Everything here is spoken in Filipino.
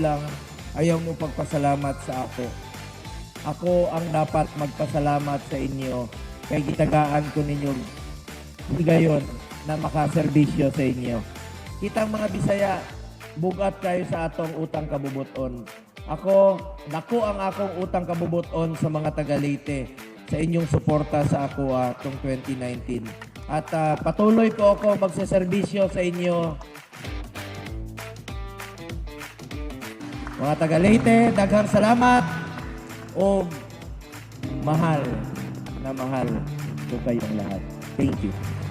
lang, ayaw mo pagpasalamat sa ako. Ako ang dapat magpasalamat sa inyo kay gitagaan ko ninyo higayon na makaserbisyo sa inyo. Kitang mga Bisaya, bugat kayo sa atong utang kabubuton. Ako, dako ang akong utang kabubuton sa mga taga Leyte sa inyong suporta sa ako ah, tong 2019. At ah, patuloy ko ako magseserbisyo sa inyo Mga taga daghang salamat o mahal na mahal ko kayong lahat. Thank you.